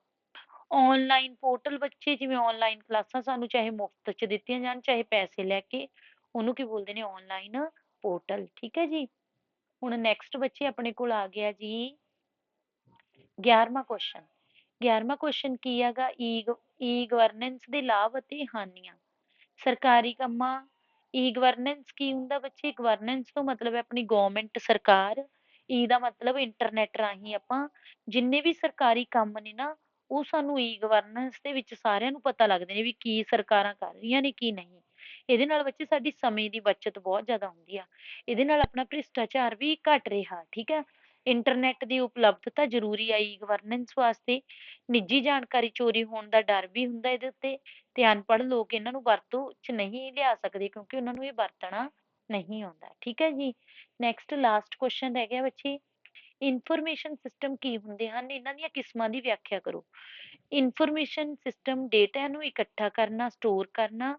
ਆਨਲਾਈਨ ਪੋਰਟਲ ਬੱਚੇ ਜਿਵੇਂ ਆਨਲਾਈਨ ਕਲਾਸਾਂ ਸਾਨੂੰ ਚਾਹੇ ਮੁਫਤ ਚ ਦਿੱਤੀਆਂ ਜਾਣ, ਚਾਹੇ ਪੈਸੇ ਲੈ ਕੇ, ਉਹਨੂੰ ਕੀ ਬੋਲਦੇ ਨੇ ਆਨਲਾਈਨ ਪੋਰਟਲ, ਠੀਕ ਹੈ ਜੀ? ਹੁਣ ਨੈਕਸਟ ਬੱਚੇ ਆਪਣੇ ਕੋਲ ਆ ਗਿਆ ਜੀ। 11ਵਾਂ ਕੁਐਸਚਨ 11ਵਾਂ ਕੁਐਸਚਨ ਕੀ ਹੈਗਾ? ਈ ਈ ਗਵਰਨੈਂਸ ਦੇ ਲਾਭ ਅਤੇ ਹਾਨੀਆਂ। ਸਰਕਾਰੀ ਕੰਮਾਂ ਈ ਗਵਰਨੈਂਸ ਕੀ ਹੁੰਦਾ ਬੱਚੇ? ਗਵਰਨੈਂਸ ਤੋਂ ਮਤਲਬ ਹੈ ਆਪਣੀ ਗਵਰਨਮੈਂਟ ਸਰਕਾਰ। ਈ ਦਾ ਮਤਲਬ ਇੰਟਰਨੈਟ ਰਾਹੀਂ ਆਪਾਂ ਜਿੰਨੇ ਵੀ ਸਰਕਾਰੀ ਕੰਮ ਨੇ ਨਾ, ਉਹ ਸਾਨੂੰ ਈ ਗਵਰਨੈਂਸ ਦੇ ਵਿੱਚ ਸਾਰਿਆਂ ਨੂੰ ਪਤਾ ਲੱਗਦੇ ਨੇ ਵੀ ਕੀ ਸਰਕਾਰਾਂ ਕਰ ਰਹੀਆਂ ਨੇ, ਕੀ ਨਹੀਂ। ਇਹਦੇ ਨਾਲ ਬੱਚੇ ਸਾਡੀ ਸਮੇਂ ਦੀ ਬੱਚਤ ਬਹੁਤ ਜ਼ਿਆਦਾ ਹੁੰਦੀ ਆ। ਇਹਦੇ ਨਾਲ ਆਪਣਾ ਭ੍ਰਿਸ਼ਟਾਚਾਰ ਵੀ ਘੱਟ ਰਿਹਾ, ਠੀਕ ਹੈ? ਇੰਟਰਨੈਟ ਦੀ ਉਪਲਬਧਤਾ ਜ਼ਰੂਰੀ ਆ ਈ ਵਾਸਤੇ ਨਿੱਜੀ ਜਾਣਕਾਰੀ ਚੋਰੀ ਹੋਣ ਦਾ ਡਰ ਵੀ ਹੁੰਦਾ ਇਹਦੇ ਉੱਤੇ ਤੇ ਅਨਪੜ੍ਹ ਲੋਕ ਇਹਨਾਂ ਨੂੰ ਵਰਤੋਂ 'ਚ ਨਹੀਂ ਲਿਆ ਸਕਦੇ ਕਿਉਂਕਿ ਉਹਨਾਂ ਨੂੰ ਇਹ ਵਰਤਣਾ ਨਹੀਂ ਆਉਂਦਾ, ਠੀਕ ਹੈ ਜੀ? ਨੈਕਸਟ ਲਾਸਟ ਕੁਐਸਚਨ ਰਹਿ ਗਿਆ ਬੱਚੇ। ਇਨਫੋਰਮੇਸ਼ਨ ਸਿਸਟਮ ਕੀ ਹੁੰਦੇ ਹਨ? ਇਹਨਾਂ ਦੀਆਂ ਕਿਸਮਾਂ ਦੀ ਵਿਆਖਿਆ ਕਰੋ। ਇਨਫੋਰਮੇਸ਼ਨ ਸਿਸਟਮ ਡੇਟਾ ਨੂੰ ਇਕੱਠਾ ਕਰਨਾ, ਸਟੋਰ ਕਰਨਾ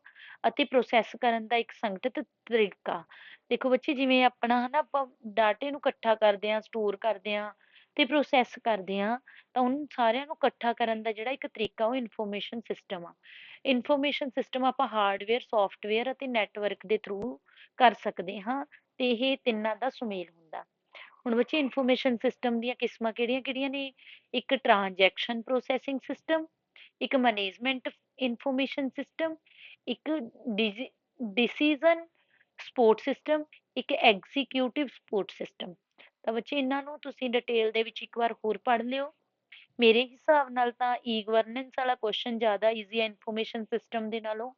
ਅਤੇ ਪ੍ਰੋਸੈਸ ਕਰਨ ਦਾ ਇੱਕ ਸੰਗਠਿਤ ਤਰੀਕਾ। ਦੇਖੋ ਬੱਚੇ, ਜਿਵੇਂ ਆਪਣਾ ਹੈ ਨਾ ਆਪਾਂ ਡਾਟੇ ਨੂੰ ਇਕੱਠਾ ਕਰਦੇ ਹਾਂ, ਸਟੋਰ ਕਰਦੇ ਹਾਂ ਅਤੇ ਪ੍ਰੋਸੈਸ ਕਰਦੇ ਹਾਂ, ਤਾਂ ਉਹਨਾਂ ਸਾਰਿਆਂ ਨੂੰ ਇਕੱਠਾ ਕਰਨ ਦਾ ਜਿਹੜਾ ਇੱਕ ਤਰੀਕਾ, ਉਹ ਇਨਫੋਰਮੇਸ਼ਨ ਸਿਸਟਮ ਆ। ਇਨਫੋਰਮੇਸ਼ਨ ਸਿਸਟਮ ਆਪਾਂ ਹਾਰਡਵੇਅਰ, ਸੌਫਟਵੇਅਰ ਅਤੇ ਨੈਟਵਰਕ ਦੇ ਥਰੂ ਕਰ ਸਕਦੇ ਹਾਂ ਅਤੇ ਇਹ ਤਿੰਨਾਂ ਦਾ ਸੁਮੇਲ ਹੁੰਦਾ। ਹੁਣ ਬੱਚੇ ਇਨਫੋਰਮੇਸ਼ਨ ਸਿਸਟਮ ਦੀਆਂ ਕਿਸਮਾਂ ਕਿਹੜੀਆਂ-ਕਿਹੜੀਆਂ ਨੇ? ਇੱਕ ਟ੍ਰਾਂਜੈਕਸ਼ਨ ਪ੍ਰੋਸੈਸਿੰਗ ਸਿਸਟਮ ਇੱਕ ਮੈਨੇਜਮੈਂਟ ਇਨਫੋਰਮੇਸ਼ਨ ਸਿਸਟਮ ਇੱਕ ਡਿਸੀਜਨ ਸਪੋਰਟ ਸਿਸਟਮ ਇੱਕ ਐਗਜ਼ੀਕਿਊਟਿਵ ਸਪੋਰਟ ਸਿਸਟਮ ਤਾਂ ਬੱਚੇ ਇਹਨਾਂ ਨੂੰ ਤੁਸੀਂ ਡਿਟੇਲ ਦੇ ਵਿੱਚ ਇੱਕ ਵਾਰ ਹੋਰ ਪੜ੍ਹ ਲਿਓ। ਮੇਰੇ ਹਿਸਾਬ ਨਾਲ ਤਾਂ ਈ ਗਵਰਨੈਂਸ ਵਾਲਾ ਕੁਐਸਚਨ ਜ਼ਿਆਦਾ ਈਜ਼ੀ ਹੈ ਇਨਫੋਰਮੇਸ਼ਨ ਸਿਸਟਮ ਦੇ ਨਾਲੋਂ।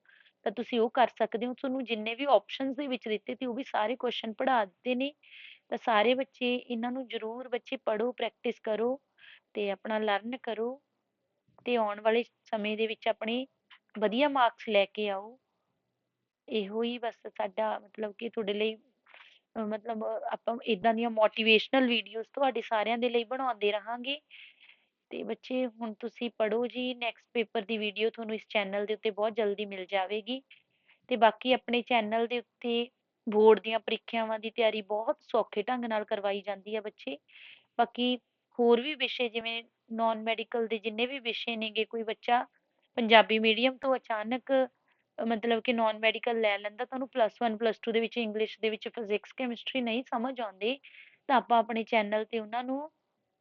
ਤਾਂ ਤੁਸੀਂ ਉਹ ਕਰ ਸਕਦੇ ਹੋ। ਤੁਹਾਨੂੰ ਜਿੰਨੇ ਵੀ ਆਪਸ਼ਨਸ ਦੇ ਵਿੱਚ ਦਿੱਤੇ ਤੇ ਉਹ ਵੀ ਸਾਰੇ ਕੁਐਸਚਨ ਪੜ੍ਹਾ ਦਿੱਤੇ ਨੇ। ਤਾਂ ਸਾਰੇ ਬੱਚੇ ਇਹਨਾਂ ਨੂੰ ਜ਼ਰੂਰ ਬੱਚੇ ਪੜ੍ਹੋ ਪ੍ਰੈਕਟਿਸ ਕਰੋ ਤੇ ਆਪਣਾ ਲਰਨ ਕਰੋ ਅਤੇ ਆਉਣ ਵਾਲੇ ਸਮੇਂ ਦੇ ਵਿੱਚ ਆਪਣੇ ਵਧੀਆ ਮਾਰਕਸ ਲੈ ਕੇ ਆਓ। ਇਹੋ ਹੀ ਬਸ ਸਾਡਾ ਮਤਲਬ ਕਿ ਤੁਹਾਡੇ ਲਈ ਮਤਲਬ ਆਪਾਂ ਇੱਦਾਂ ਦੀਆਂ ਮੋਟੀਵੇਸ਼ਨਲ ਵੀਡੀਓਜ਼ ਤੁਹਾਡੇ ਸਾਰਿਆਂ ਦੇ ਲਈ ਬਣਾਉਂਦੇ ਰਹਾਂਗੇ। ਤੇ ਬੱਚੇ ਹੁਣ ਤੁਸੀਂ ਪੜ੍ਹੋ ਜੀ ਨੈਕਸਟ ਪੇਪਰ ਦੀ ਵੀਡੀਓ ਤੁਹਾਨੂੰ ਇਸ ਚੈਨਲ ਦੇ ਉੱਤੇ ਬਹੁਤ ਜਲਦੀ ਮਿਲ ਜਾਵੇਗੀ। ਤੇ ਬਾਕੀ ਆਪਣੇ ਚੈਨਲ ਦੇ ਉੱਤੇ ਬੋਰਡ ਦੀਆਂ ਪ੍ਰੀਖਿਆਵਾਂ ਦੀ ਤਿਆਰੀ ਬਹੁਤ ਸੌਖੇ ਢੰਗ ਨਾਲ ਕਰਵਾਈ ਜਾਂਦੀ ਹੈ ਬੱਚੇ। ਬਾਕੀ ਹੋਰ ਵੀ ਵਿਸ਼ੇ ਜਿਵੇਂ ਨੋਨ ਮੈਡੀਕਲ ਦੇ ਜਿੰਨੇ ਵੀ ਵਿਸ਼ੇ ਨੇਗੇ, ਕੋਈ ਬੱਚਾ ਪੰਜਾਬੀ ਮੀਡੀਅਮ ਤੋਂ ਅਚਾਨਕ, ਮਤਲਬ ਕਿ ਨੋਨ ਮੈਡੀਕਲ ਲੈ ਲੈਂਦਾ ਤਾਂ ਉਹਨੂੰ ਪਲੱਸ ਵਨ ਪਲੱਸ ਟੂ ਦੇ ਵਿੱਚ ਇੰਗਲਿਸ਼ ਦੇ ਵਿੱਚ ਫਿਜ਼ਿਕਸ ਕੈਮਿਸਟਰੀ ਨਹੀਂ ਸਮਝ ਆਉਂਦੇ, ਤਾਂ ਆਪਾਂ ਆਪਣੇ ਚੈਨਲ ਤੇ ਉਹਨਾਂ ਨੂੰ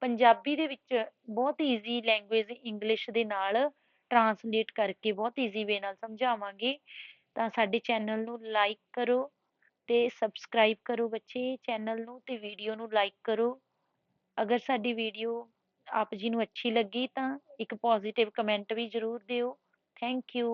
ਪੰਜਾਬੀ ਦੇ ਵਿੱਚ ਬਹੁਤ ਈਜ਼ੀ ਲੈਂਗੁਏਜ ਇੰਗਲਿਸ਼ ਦੇ ਨਾਲ ਟਰਾਂਸਲੇਟ ਕਰਕੇ ਬਹੁਤ ਈਜ਼ੀ ਵੇ ਨਾਲ ਸਮਝਾਵਾਂਗੇ। ਤਾਂ ਸਾਡੇ ਚੈਨਲ ਨੂੰ ਲਾਈਕ ਕਰੋ। ਤੇ ਸਬਸਕ੍ਰਾਈਬ ਕਰੋ ਬੱਚੇ ਚੈਨਲ ਨੂੰ ਤੇ ਵੀਡੀਓ ਨੂੰ ਲਾਈਕ ਕਰੋ। ਅਗਰ ਸਾਡੀ ਵੀਡੀਓ ਆਪ ਜੀ ਨੂੰ ਅੱਛੀ ਲੱਗੀ ਤਾਂ ਇੱਕ ਪੋਜ਼ਿਟਿਵ ਕਮੈਂਟ ਵੀ ਜ਼ਰੂਰ ਦਿਓ। Thank you